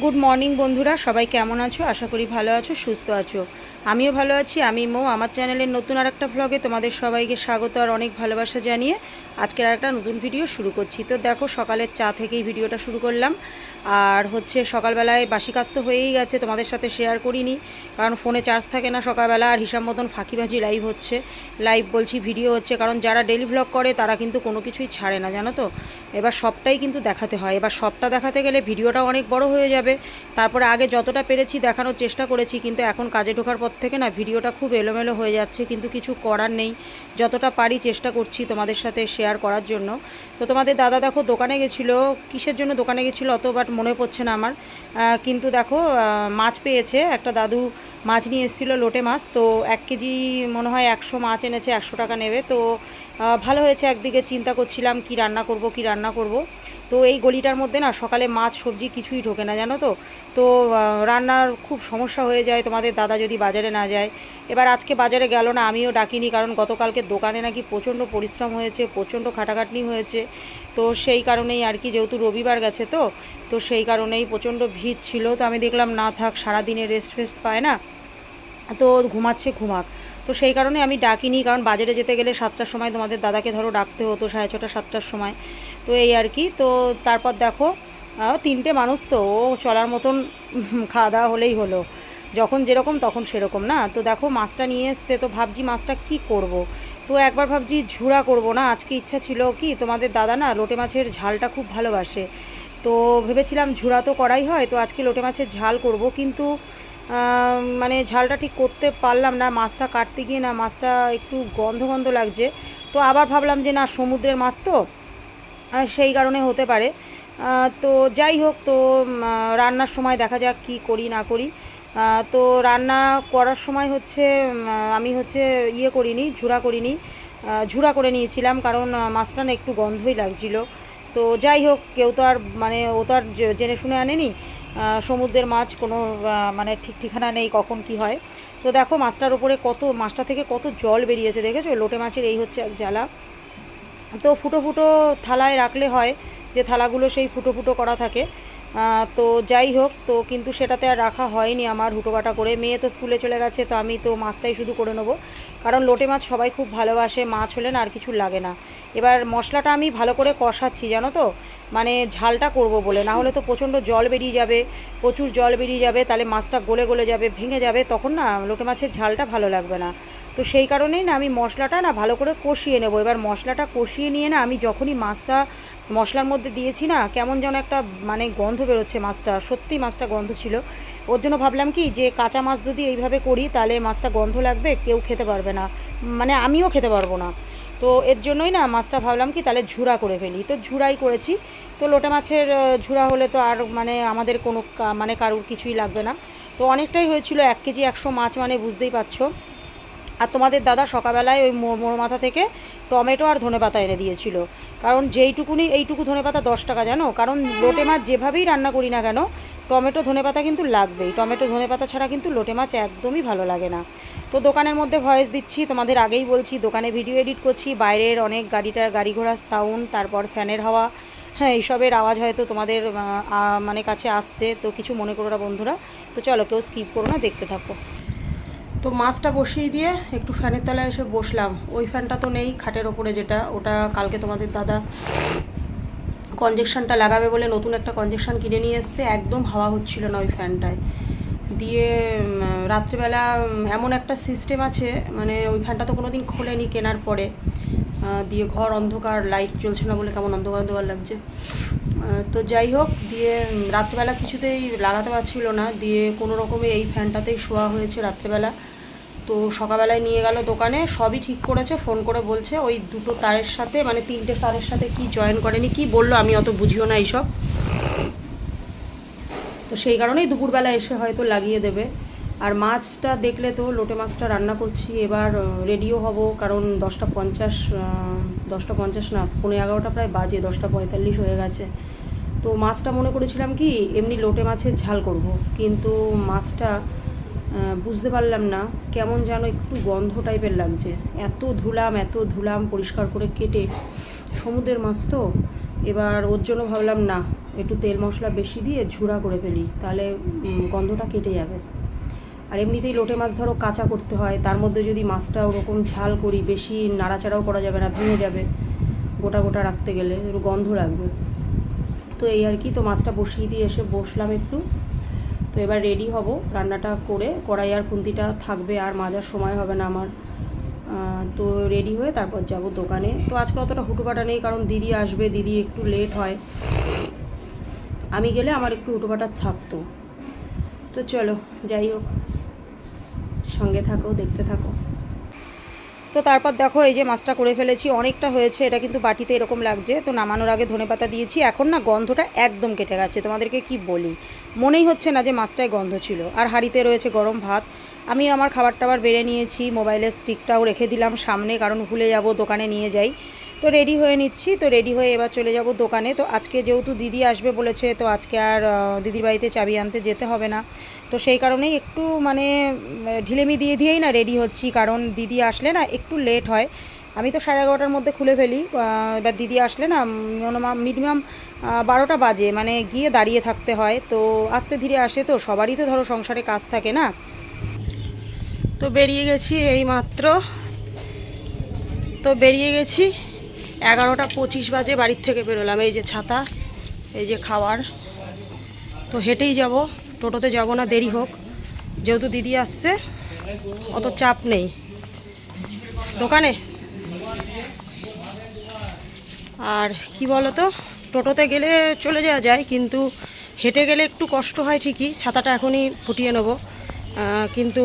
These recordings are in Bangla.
গুড মর্নিং বন্ধুরা। সবাই কেমন আছো? আশা করি ভালো আছো সুস্থ আছো। আমিও ভালো আছি, আমি মো। আমার চ্যানেলের নতুন আর একটা ব্লগে তোমাদের সবাইকে স্বাগত আর অনেক ভালোবাসা জানিয়ে আজকের আর একটা নতুন ভিডিও শুরু করছি। তো দেখো, সকালের চা থেকেই ভিডিওটা শুরু করলাম। আর হচ্ছে সকালবেলায় বাসি কাজ তো হয়েই গেছে, তোমাদের সাথে শেয়ার করিনি। কারণ ফোনে চার্জ থাকে না সকালবেলা আর হিসাব মতন ফাঁকিবাজি লাইভ হচ্ছে। লাইভ বলছি ভিডিও হচ্ছে, কারণ যারা ডেলি ভ্লগ করে, তারা কিন্তু কোনো কিছুই ছাড়ে না, জানো তো? এবার সবটাই কিন্তু দেখাতে হয়। এবার সবটা দেখাতে গেলে ভিডিওটা অনেক বড় হয়ে যাবে। তারপরে আগে যতটা পেরেছি দেখানোর চেষ্টা করেছি, কিন্তু এখন কাজে ঢোকার থেকে না ভিডিওটা খুব এলোমেলো হয়ে যাচ্ছে, কিন্তু কিছু করার নেই। যতটা পারি চেষ্টা করছি তোমাদের সাথে শেয়ার করার জন্য। তো তোমাদের দাদা দেখো দোকানে গেছিল, কিসের জন্য দোকানে গেছিল অত বাট মনে পড়ছে না আমার। কিন্তু দেখো মাছ পেয়েছে, একটা দাদু মাছ নিয়ে এসেছিল লোটে মাছ, তো এক কেজি মনে হয় একশো মাছ এনেছে, একশো টাকা নেবে। তো ভালো হয়েছে একদিকে, চিন্তা করছিলাম কি রান্না করব, কি রান্না করব। তো এই গলিটার মধ্যে না সকালে মাছ, সবজি কিছুই ঢোকে না, জানো তো? তো রান্নার খুব সমস্যা হয়ে যায়, তোমাদের দাদা যদি বাজারে না যায়। এবার আজকে বাজারে গেল না, আমিও ডাকিনি, কারণ গতকালকে দোকানে নাকি প্রচণ্ড পরিশ্রম হয়েছে, প্রচণ্ড খাটাখাটনি হয়েছে। তো সেই কারণেই আর কি, যেহেতু রবিবার গেছে তো তো সেই কারণেই প্রচণ্ড ভিড় ছিল। তো আমি দেখলাম, না থাক, সারাদিনে রেস্ট ফেস্ট পায় না। তো ঘুমাচ্ছে ঘুমাক। তো সেই কারণে আমি ডাকিনি, কারণ বাজারে যেতে গেলে সাতটার সময় তোমাদের দাদাকে ধরো ডাকতে হতো, সাড়ে ছটা, সাতটার সময়। তো এই আর কি, তো তারপর দেখো তিনটে মানুষ তো, ও চলার মতন খাওয়া দাওয়া হলেই হলো। যখন যেরকম তখন সেরকম না। তো দেখো, মাছটা নিয়ে এসছে, তো ভাবছি মাছটা কি করব। তো একবার ভাবছি ঝুড়া করব না, আজকে ইচ্ছা ছিল কি, তোমাদের দাদা না লোটে মাছের ঝালটা খুব ভালোবাসে। তো ভেবেছিলাম ঝুড়া তো করাই হয়, তো আজকে লোটে মাছের ঝাল করব, কিন্তু মানে ঝালটা ঠিক করতে পারলাম না, মাছটা কাটতে গিয়ে না মাছটা একটু গন্ধ গন্ধ লাগছে। তো আবার ভাবলাম যে না, সমুদ্রের মাছ তো সেই কারণে হতে পারে। তো যাই হোক, তো রান্নার সময় দেখা যাক কি করি না করি। তো রান্না করার সময় হচ্ছে আমি হচ্ছে ইয়ে করিনি ঝুরা করিনি। ঝুরা করে নিয়েছিলাম কারণ মাছটা না একটু গন্ধই লাগছিল। তো যাই হোক, কেউ তো আর মানে ও তো আর জেনে শুনে আনেনি। সমুদ্রের মাছ কোনো মানে ঠিক ঠিকানা নেই কখন কি হয়। তো দেখো মাছটার উপরে কত, মাছটা থেকে কত জল বেরিয়েছে, দেখেছ? লোটে মাছের এই হচ্ছে এক জ্বালা। তো ফুটো ফুটো থালায় রাখলে হয় যে থালাগুলো সেই ফুটো ফুটো করা থাকে। তো যাই হোক, তো কিন্তু সেটাতে আর রাখা হয়নি আমার হুটোবাটা করে। মেয়ে তো স্কুলে চলে গেছে, তো আমি তো মাছটাই শুধু করে নেব। কারণ লোটে মাছ সবাই খুব ভালোবাসে, মাছ হলে না আর কিছু লাগে না। এবার মশলাটা আমি ভালো করে কষাচ্ছি, জানো তো? মানে ঝালটা করব বলে। না হলে তো প্রচণ্ড জল বেরিয়ে যাবে, প্রচুর জল বেরিয়ে যাবে, তাহলে মাছটা গলে গলে যাবে, ভেঙে যাবে, তখন না লোটে মাছের ঝালটা ভালো লাগবে না। তো সেই কারণেই না আমি মশলাটা না ভালো করে কষিয়ে নেব। এবার মশলাটা কষিয়ে নিয়ে না আমি যখনই মাছটা মশলার মধ্যে দিয়েছি না, কেমন যেন একটা মানে গন্ধ বেরোচ্ছে মাছটা, সত্যি মাছটা গন্ধ ছিল। ওর জন্য ভাবলাম কি, যে কাঁচা মাছ যদি এইভাবে করি, তাহলে মাছটা গন্ধ লাগবে, কেউ খেতে পারবে না। মানে আমিও খেতে পারব না। তো এর জন্যই না মাছটা ভাবলাম কি, তাহলে ঝুরা করে ফেলি। তো ঝুড়াই করেছি। তো লোটে মাছের ঝুরা হলে তো আর মানে আমাদের কোনো মানে কারুর কিছুই লাগবে না। তো অনেকটাই হয়েছিল, এক কেজি একশো মাছ মানে বুঝতেই পারছ। আর তোমাদের দাদা সকালবেলায় ওই মোড় মাথা থেকে টমেটো আর ধনেপাতা এনে দিয়েছিল। কারণ যেইটুকুনি, এইটুকু ধনেপাতা দশ টাকা, জানো? কারণ লোটে মাছ যেভাবেই রান্না করি না কেন, টমেটো, ধনেপাতা কিন্তু লাগবেই। টমেটো, ধনেপাতা ছাড়া কিন্তু লোটে মাছ একদমই ভালো লাগে না। তো দোকানের মধ্যে ভয়েস দিচ্ছি, তোমাদের আগেই বলছি, দোকানে ভিডিও এডিট করছি, বাইরের অনেক গাড়িটার গাড়ি ঘোড়ার সাউন্ড, তারপর ফ্যানের হাওয়া হ্যাঁ এইসবের আওয়াজ হয়তো তোমাদের মানে কাছে আসছে, তো কিছু মনে করো না বন্ধুরা। তো চলো কেউ স্কিপ করো না, দেখতে থাকো। তো মাছটা বসিয়ে দিয়ে একটু ফ্যানের তলায় এসে বসলাম। ওই ফ্যানটা তো নেই, খাটের ওপরে যেটা, ওটা কালকে তোমাদের দাদা কনজেকশনটা লাগাবে বলে নতুন একটা কনজেকশন কিনে নিয়ে এসছে, একদম হাওয়া হচ্ছিল না ওই ফ্যানটায়। দিয়ে রাত্রিবেলা এমন একটা সিস্টেম আছে মানে ওই ফ্যানটা তো কোনোদিন খোলেনি কেনার পরে। দিয়ে ঘর অন্ধকার লাইট চলছে না বলে কেমন অন্ধকার অন্ধকার লাগছে। তো যাই হোক, দিয়ে রাত্রিবেলা কিছুতেই লাগাতে পারছিল না। দিয়ে কোনো রকমে এই ফ্যানটাতেই শোয়া হয়েছে রাত্রিবেলা। তো সকালবেলায় নিয়ে গেল দোকানে, সবই ঠিক করেছে, ফোন করে বলছে, ওই দুটো তারের সাথে মানে তিনটে তারের সাথে কি জয়েন করেনি, কি বলল আমি অত বুঝিও না এইসব। তো সেই কারণেই দুপুরবেলা এসে হয়তো লাগিয়ে দেবে। আর মাছটা দেখলে তো, লোটে মাছটা রান্না করছি, এবার রেডিও হব, কারণ দশটা পঞ্চাশ দশটা পঞ্চাশ না পনেরো এগারোটা প্রায় বাজে, দশটা পঁয়তাল্লিশ হয়ে গেছে। তো মাছটা মনে করেছিলাম কি, এমনি লোটে মাছের ঝাল করব, কিন্তু মাছটা বুঝতে পারলাম না কেমন যেন একটু গন্ধ টাইপের লাগছে। এত ধুলাম এত ধুলাম, পরিষ্কার করে কেটে সমুদ্রের মাছ তো। এবার ওর জন্য ভাবলাম, না, একটু তেল মশলা বেশি দিয়ে ঝুড়া করে ফেলি, তাহলে গন্ধটা কেটে যাবে। আর এমনিতেই লোটে মাছ ধরো, কাঁচা করতে হয়, তার মধ্যে যদি মাছটা ওরকম ঝাল করি, বেশি নাড়াচাড়াও করা যাবে না, ভেঙে যাবে, গোটা গোটা রাখতে গেলে গন্ধ লাগবে। তো এই আর কি, তো মাছটা বসিয়ে দিয়ে এসে বসলাম একটু। তো এবার রেডি হব। রান্নাটা করে কড়াই আর খুন্তিটা থাকবে আর মাজার সময় হবে না আমার। তো রেডি হয়ে তারপর যাব দোকানে। তো আজকে অতটা হুটুকাটা নেই কারণ দিদি আসবে, দিদি একটু লেট হয়। আমি গেলে আমার একটু হুটুকাটা থাকতো। তো চলো, যাই হোক। সঙ্গে থাকো, দেখতে থাকো। তো তারপর দেখো এই যে মাছটা করে ফেলেছি, অনেকটা হয়েছে, এটা কিন্তু বাটিতে এরকম লাগছে, তো নামানোর আগে ধনে পাতা দিয়েছি, এখন না গন্ধটা একদম কেটে গেছে, তোমাদেরকে কি বলি? মনেই হচ্ছে না যে মাছটায় গন্ধ ছিল, আর হাড়িতে রয়েছে গরম ভাত, আমি আমার খাবার টাবার বেড়ে নিয়েছি, মোবাইলের স্টিকটাও রেখে দিলাম সামনে, কারণ ভুলে যাব, দোকানে নিয়ে যাই তো রেডি হয়ে নিচ্ছি, তো রেডি হয়ে এবার চলে যাব দোকানে। তো আজকে যেহেতু দিদি আসবে বলেছে, তো আজকে আর দিদির বাড়িতে চাবি আনতে যেতে হবে না। তো সেই কারণেই একটু মানে ঢিলেমি দিয়ে দিয়েই না রেডি হচ্ছি, কারণ দিদি আসলে না একটু লেট হয়। আমি তো সাড়ে এগারোটার মধ্যে খুলে ফেলি এবার দিদি আসলে না মিনিমাম বারোটা বাজে মানে গিয়ে দাঁড়িয়ে থাকতে হয়। তো আস্তে ধীরে আসে তো, সবারই তো ধরো সংসারে কাজ থাকে না। তো বেরিয়ে গেছি এই মাত্র। তো বেরিয়ে গেছি এগারোটা পঁচিশ বাজে বাড়ির থেকে বেরোলাম, এই যে ছাতা, এই যে খাবার তো হেঁটেই যাব, টোটোতে যাব না, দেরি হোক। যেহেতু দিদি আসছে, অত চাপ নেই। দোকানে? আর কি বলো তো টোটোতে গেলে চলে যাওয়া যায়, কিন্তু হেঁটে গেলে একটু কষ্ট হয় ঠিকই, ছাতাটা এখনই ফুটিয়ে নেব। কিন্তু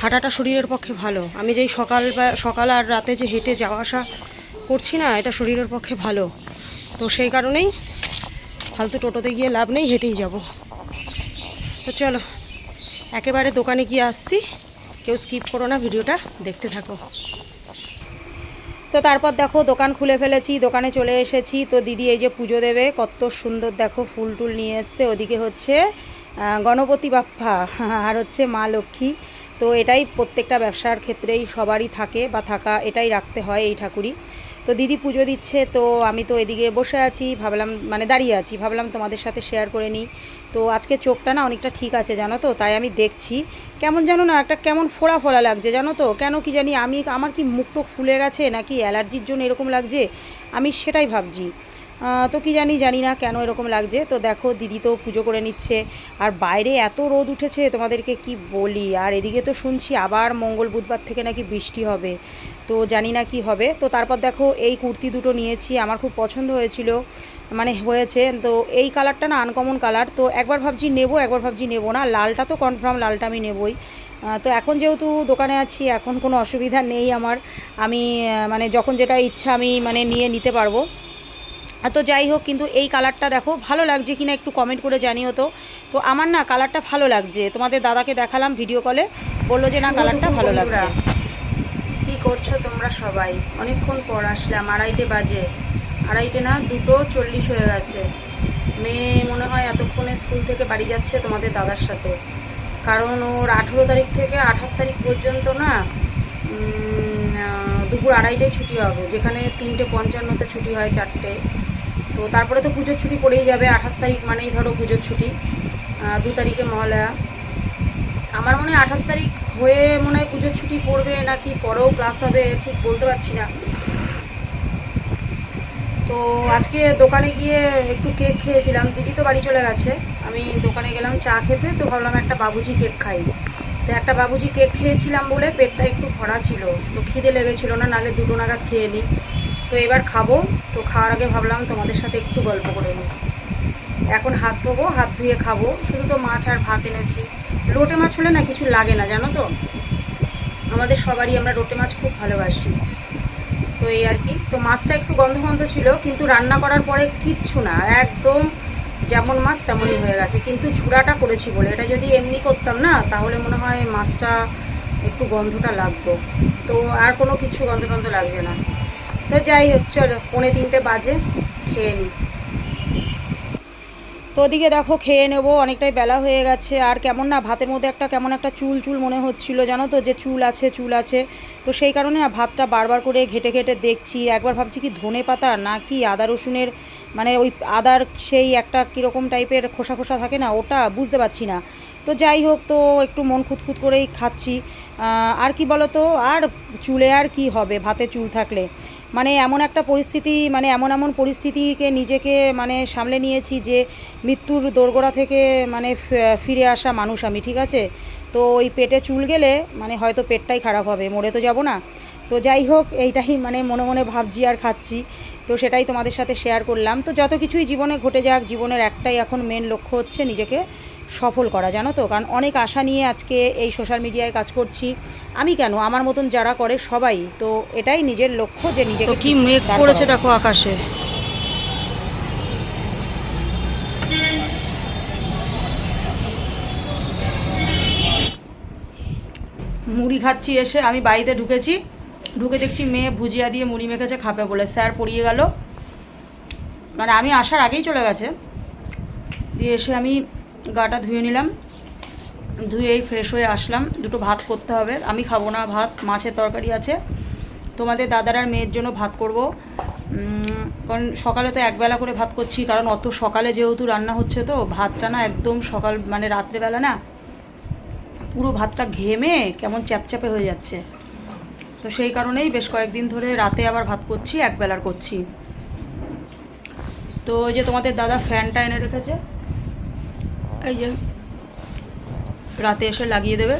হাঁটাটা শরীরের পক্ষে ভালো। আমি যেই সকাল বা, সকাল আর রাতে যে হেঁটে যাওয়া আসা করছি না, এটা শরীরের পক্ষে ভালো। তো সেই কারণেই ফালতু টোটোতে গিয়ে লাভ নেই, হেঁটেই যাব। তো চলো, একেবারে দোকানে গিয়ে আসছি। কেউ স্কিপ করো না, ভিডিওটা দেখতে থাকো। তো তারপর দেখো, দোকান খুলে ফেলেছি, দোকানে চলে এসেছি। তো দিদি এই যে পুজো দেবে, কত সুন্দর দেখো, ফুল টুল নিয়ে এসছে। ওদিকে হচ্ছে গণপতি বাপ্পা আর হচ্ছে মা লক্ষ্মী। তো এটাই প্রত্যেকটা ব্যবসার ক্ষেত্রেই সবারই থাকে বা থাকা, এটাই রাখতে হয় এই ঠাকুরই। তো দিদি পুজো দিচ্ছে, তো আমি তো এদিকে বসে আছি, ভাবলাম মানে দাঁড়িয়ে আছি, ভাবলাম তোমাদের সাথে শেয়ার করে নিই। তো আজকে চোখটা না অনেকটা ঠিক আছে জানো তো, তাই আমি দেখছি। কেমন জানো না একটা কেমন ফোড়া ফোড়া লাগছে জানো তো, কেন কি জানি আমি, আমার কি মুখ টুক ফুলে গেছে নাকি অ্যালার্জির জন্য এরকম লাগছে, আমি সেটাই ভাবছি। তো কি জানি জানি না কেন এরকম লাগছে। তো দেখো, দিদি তো পুজো করে নিচ্ছে। আর বাইরে এত রোদ উঠেছে, তোমাদেরকে কি বলি? আর এদিকে তো শুনছি আবার মঙ্গল বুধবার থেকে নাকি বৃষ্টি হবে। তো জানি না কি হবে। তো তারপর দেখো, এই কুর্তি দুটো নিয়েছি, আমার খুব পছন্দ হয়েছিল। মানে হয়েছে, তো এই কালারটা না আনকমন কালার। তো একবার ভাবছি নেব, একবার ভাবছি নেব না। লালটা তো কনফার্ম লালটা আমি নেবই। তো এখন যেহেতু দোকানে আছি, এখন কোনো অসুবিধা নেই আমার। আমি মানে যখন যেটা ইচ্ছা আমি মানে নিয়ে নিতে পারব। তো যাই হোক কিন্তু এই কালারটা দেখো ভালো লাগছে কিনা একটু কমেন্ট করে জানিও তো। তো আমার না কালারটা ভালো লাগছে। তোমাদের দাদাকে দেখালাম ভিডিও কলে বলল যে না কালারটা ভালো লাগছে। কি করছ তোমরা সবাই? অনেকক্ষণ পর আসলাম আড়াইটে বাজে। আড়াইটে না দুটো চল্লিশ হয়ে গেছে। মেয়ে মনে হয় এতক্ষণে স্কুল থেকে বাড়ি যাচ্ছে তোমাদের দাদার সাথে। কারণ ওর আঠেরো তারিখ থেকে আঠাশ তারিখ পর্যন্ত না দুপুর আড়াইটায় ছুটি হবে। যেখানে তিনটে পঞ্চান্নতে ছুটি হয় চারটে। তো তারপরে তো পুজোর ছুটি পড়েই যাবে, আঠাশ তারিখ মানেই ধরো পুজোর ছুটি দু তারিখে মহালয়া। আমার মনে হয় আঠাশ তারিখ হয়ে মনে হয় পুজোর ছুটি পড়বে নাকি পরেও ক্লাস হবে ঠিক বলতে পারছি না। তো আজকে দোকানে গিয়ে একটু কেক খেয়েছিলাম, দিদি তো বাড়ি চলে গেছে, আমি দোকানে গেলাম চা খেতে, তো ভাবলাম একটা বাবুজি কেক খাই। তো একটা বাবুজি কেক খেয়েছিলাম বলে পেটটা একটু ভরা ছিল, তো খিদে লেগেছিল না নালে দুটো নাগাদ খেয়ে নিই। তো এবার খাব তো খাওয়ার আগে ভাবলাম তোমাদের সাথে একটু গল্প করে নিই। এখন হাত ধোবো, হাত ধুয়ে খাব। শুধু তো মাছ আর ভাত এনেছি। লোটে মাছ হলে না কিছু লাগে না, জানো তো? আমাদের সবারই আমরা লোটে মাছ খুব ভালোবাসি। তো এই আর কি। তো মাছটা একটু গন্ধ গন্ধ ছিল, কিন্তু রান্না করার পরে কিচ্ছু না। একদম যেমন মাছ তেমনই হয়ে গেছে। কিন্তু ঝুড়াটা করেছি বলে। এটা যদি এমনি করতাম না, তাহলে মনে হয় মাছটা একটু গন্ধটা লাগতো। তো আর কোনো কিছু গন্ধ গন্ধ লাগছে না। তো যাই হোক, চলো, পৌনে তিনটে বাজে, খেয়ে নিই তো ওদিকে দেখো, খেয়ে নেব, অনেকটাই বেলা হয়ে গেছে। আর কেমন না, ভাতের মধ্যে একটা কেমন একটা চুল চুল মনে হচ্ছিল, জানো তো, যে চুল আছে চুল আছে। তো সেই কারণে ভাতটা বারবার করে ঘেটে ঘেটে দেখছি। একবার ভাবছি কি ধনে পাতা না কি আদা রসুনের মানে ওই আদার সেই একটা কীরকম টাইপের খোসা খোসা থাকে না, ওটা, বুঝতে পারছি না। তো যাই হোক, তো একটু মন খুঁতখুত করেই খাচ্ছি। আর কি বলো তো আর চুলে আর কি হবে, ভাতে চুল থাকলে। মানে এমন একটা পরিস্থিতি মানে এমন এমন পরিস্থিতিকে নিজেকে মানে সামলে নিয়েছি যে মৃত্যুর দোরগোড়া থেকে মানে ফিরে আসা মানুষ আমি, ঠিক আছে? তো ওই পেটে চুল গেলে মানে হয়তো পেটটাই খারাপ হবে, মরে তো যাব না। তো যাই হোক, এইটাই মানে মনে মনে ভাবছি আর খাচ্ছি। তো সেটাই তোমাদের সাথে শেয়ার করলাম। তো যত কিছুই জীবনে ঘটে যাক, জীবনের একটাই এখন মেন লক্ষ্য হচ্ছে নিজেকে সফল করা জানো তো? কারণ অনেক আশা নিয়ে আজকে এই সোশ্যাল মিডিয়ায় কাজ করছি। আমি কেন? আমার মতন যারা করে সবাই তো এটাই নিজের লক্ষ্য যে নিজেকে কি মেঘ করেছে দেখো আকাশে? মুড়ি খাচ্ছি এসে আমি বাড়িতে ঢুকেছি। ঢুকে দেখছি মেয়ে ভুজিয়া দিয়ে মুড়ি মেখেছে খাবে বলে। স্যার পড়িয়ে গেল। মানে আমি আসার আগেই চলে গেছে। দিয়ে এসে আমি গাটা ধুয়ে নিলাম। ধুয়েই ফ্রেশ হয়ে আসলাম। দুটো ভাত করতে হবে। আমি খাব না ভাত, মাছের তরকারি আছে। তোমাদের দাদার আর মেয়ের জন্য ভাত করব। কারণ সকালে তো একবেলা করে ভাত করছি, কারণ অত সকালে যেহেতু রান্না হচ্ছে তো, ভাতটা না একদম সকাল মানে রাত্রেবেলা না, পুরো ভাতটা ঘেমে কেমন চ্যাপচ্যাপে হয়ে যাচ্ছে। তো সেই কারণেই বেশ কয়েকদিন ধরে রাতে আবার ভাত করছি, একবেলার করছি। তো যে তোমাদের দাদা ফ্যানটা এনে রেখেছে। এই যে, রাতে এসে লাগিয়ে দেবে।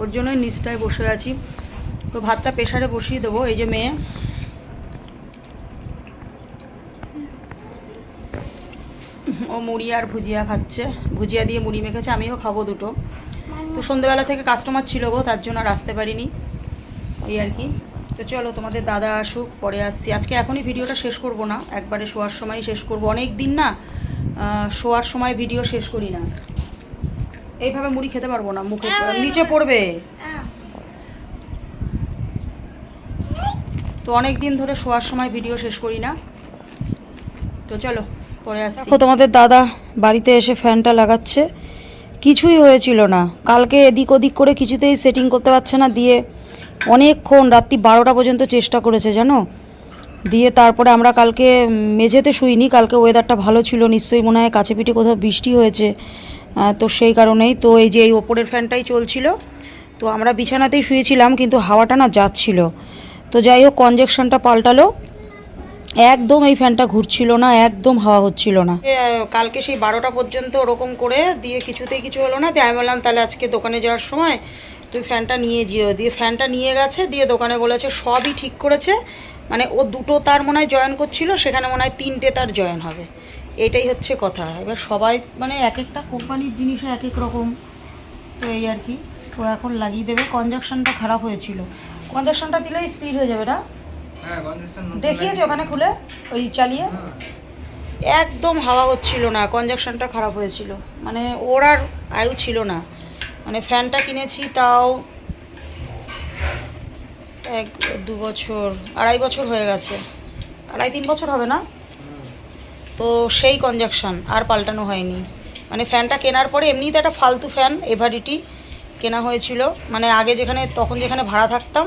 ওর জন্যই নিচটায় বসে আছি। তো ভাতটা প্রেশারে বসিয়ে দেবো, এই যে মেয়ে। ও মুড়ি আর ভুজিয়া খাচ্ছে। ভুজিয়া দিয়ে মুড়ি মেখেছে, আমিও খাব দুটো। তো সন্ধ্যেবেলা থেকে কাস্টমার ছিল গো, তার জন্য আর আসতে পারিনি। এই আর কি। তো চলো, তোমাদের দাদা আসুক, পরে আসছি। আজকে এখনই ভিডিওটা শেষ করব না। একবারে শোয়ার সময় শেষ করব। অনেক দিন না শোয়ার সময় ভিডিও শেষ করি না। এইভাবে মুড়ি খেতে পারব না, মুখে নিচে পড়বে। তো অনেক দিন ধরে শোয়ার সময় ভিডিও শেষ করি না। তো চলো, পরে আসছি। তোমাদের দাদা বাড়িতে এসে ফ্যানটা লাগাচ্ছে। কিছুই হয়েছিল না। কালকে এদিক ওদিক করে কিছুতেই সেটিং করতে পারছে না, দিয়ে অনেকক্ষণ, রাত্রি বারোটা পর্যন্ত চেষ্টা করেছে, জানো? দিয়ে তারপরে আমরা কালকে মেঝেতে শুইনি, কালকে ওয়েদারটা ভালো ছিল, নিশ্চয়ই মনে হয় কাছে পিঠে কোথাও বৃষ্টি হয়েছে তো সেই কারণেই তো এই যে এই ওপরের ফ্যানটাই চলছিল। তো আমরা বিছানাতেই শুয়েছিলাম, কিন্তু হাওয়াটা না যাচ্ছিল। তো যাই হোক কনজেকশনটা পাল্টালো। একদম এই ফ্যানটা ঘুরছিল না, একদম হাওয়া হচ্ছিল না। কালকে সেই বারোটা পর্যন্ত ওরকম করে দিয়ে কিছুতেই কিছু হলো না। দিয়ে আমি বললাম, তাহলে আজকে দোকানে যাওয়ার সময় তুই ফ্যানটা নিয়ে যেও। দিয়ে ফ্যানটা নিয়ে গেছে, দিয়ে দোকানে বলেছে, সবই ঠিক করেছে। মানে ও দুটো তার মনে হয় জয়েন করছিল সেখানে মনে হয় তিনটে তার জয়েন হবে। এটাই হচ্ছে কথা। এবার সবাই মানে এক একটা কোম্পানির জিনিসও এক এক রকম। তো এই আর কি। ও এখন লাগিয়ে দেবে। কনজাকশনটা খারাপ হয়েছিল। কনজাকশনটা দিলেই স্পিড হয়ে যাবে না? দেখিয়েছে ওখানে খুলে? ওই চালিয়ে? একদম হাওয়া হচ্ছিল না। কনজাকশনটা খারাপ হয়েছিল। মানে ওর আর আয়ু ছিল না। মানে ফ্যানটা কিনেছি তাও এক, দু বছর, আড়াই বছর হয়ে গেছে। আড়াই, তিন বছর হবে না? তো সেই কনজাকশন আর পাল্টানো হয়নি। মানে ফ্যানটা কেনার পরে এমনিই তো একটা ফালতু ফ্যান এভারিটি কেনা হয়েছিল। মানে আগে যেখানে, তখন যেখানে ভাড়া থাকতাম,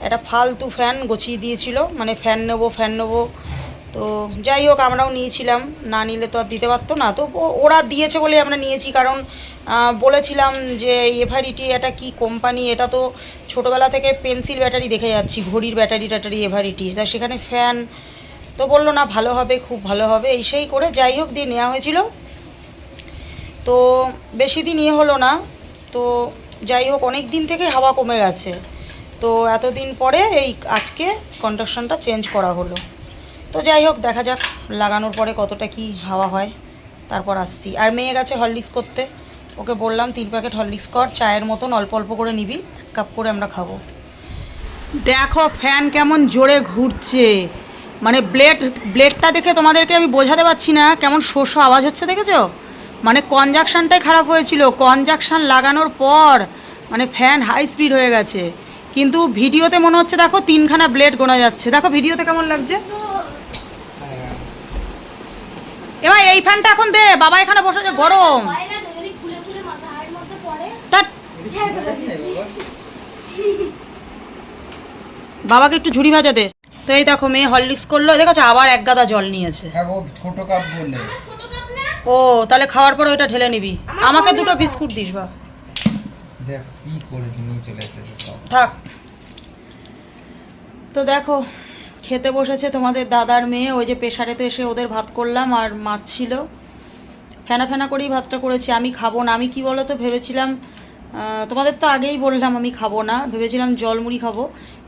একটা ফালতু ফ্যান গছিয়ে দিয়েছিল। মানে ফ্যান নেব ফ্যান নেব। তো যাই হোক, আমরাও নিয়েছিলাম। না নিলে তো আর দিতে পারতো না। তো ওরা দিয়েছে বলে আমরা নিয়েছি। কারণ বলেছিলাম যে এভারিটি এটা কি কোম্পানি? এটা তো ছোটোবেলা থেকে পেন্সিল ব্যাটারি দেখে যাচ্ছি, ঘড়ির ব্যাটারি ট্যাটারি এভারিটি তা সেখানে ফ্যান তো বলল, না, ভালো হবে, খুব ভালো হবে। এই সেই করে যাই হোক, দিয়ে নেওয়া হয়েছিল। তো বেশি দিন ইয়ে হলো না। তো যাই হোক, অনেক দিন থেকে হাওয়া কমে গেছে। তো এতদিন পরে এই আজকে কন্ডাকশনটা চেঞ্জ করা হলো। তো যাই হোক, দেখা যাক লাগানোর পরে কতটা কি হাওয়া হয়। তারপর আসছি। আর মেয়ে গেছে হরলিক্স করতে। ওকে বললাম, তিন প্যাকেট হরলিক্স কর, চায়ের মতন অল্প অল্প করে নিবি এক কাপ করে আমরা খাব। দেখো, ফ্যান কেমন জোরে ঘুরছে। মানে ব্লেড, ব্লেডটা দেখে তোমাদেরকে আমি বোঝাতে পারছি না, কেমন শো শো আওয়াজ হচ্ছে দেখেছ? মানে কনজাকশানটাই খারাপ হয়েছিল, কনজাকশান লাগানোর পর মানে ফ্যান হাই স্পিড হয়ে গেছে। কিন্তু ভিডিওতে মনে হচ্ছে দেখো, তিনখানা ব্লেড গোনা যাচ্ছে। দেখো ভিডিওতে কেমন লাগছে? এবার এই ফ্যানটা এখন দে, বাবা এখানে বসেছে, গরম হয় না যদি খুলে খুলে মাথার মধ্যে পড়ে তা বাবাকে একটু ঝুড়ি ভাজা দে। তো এই দেখো মেয়ে হরলিক্স করল। দেখো আবার এক গাদা জল নিয়েছে। হ্যাঁ ও ছোট কাপ বললে। ছোট কাপ না ও তাহলে খাওয়ার পর ওইটা ঢেলে নিবি। আমাকে দুটো বিস্কুট দিস বা থাক। তো দেখো খেতে বসেছে তোমাদের দাদার মেয়ে। ওই যে পেশারেতে এসে ওদের ভাত করলাম আর মাছ ছিল। ফেনা ফেনা করেই ভাতটা করেছি। আমি খাব না। আমি কি বলো তো ভেবেছিলাম তোমাদের তো আগেই বললাম আমি খাব না। ভেবেছিলাম জলমুড়ি খাব,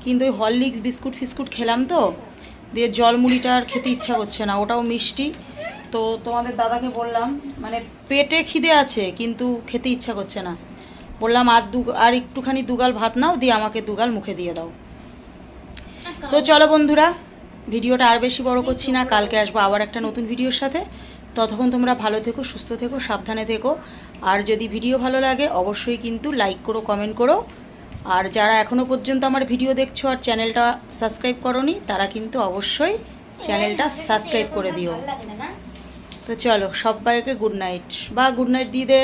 কিন্তু ওই হরলিক্স বিস্কুট ফিস্কুট খেলাম তো, দিয়ে জলমুড়িটা আর খেতে ইচ্ছা করছে না, ওটাও মিষ্টি। তো তোমাদের দাদাকে বললাম মানে পেটে খিদে আছে, কিন্তু খেতে ইচ্ছা করছে না। বললাম, আর দু, আর একটুখানি দুগাল ভাত নাও, দিয়ে আমাকে দুগাল মুখে দিয়ে দাও। তো চলো বন্ধুরা, ভিডিওটা আর বেশি বড় করছি না, কালকে আসব আবার একটা নতুন ভিডিওর সাথে। ততক্ষণ তোমরা ভালো থেকো, সুস্থ থেকো, সাবধানে থেকো। আর যদি ভিডিও ভালো লাগে অবশ্যই কিন্তু লাইক করো কমেন্ট করো। আর যারা এখনও পর্যন্ত আমার ভিডিও দেখছ আর চ্যানেলটা সাবস্ক্রাইব করনি তারা কিন্তু অবশ্যই চ্যানেলটা সাবস্ক্রাইব করে দিও। তো চলো সবাইকে গুড নাইট বা গুড নাইট দিয়ে দে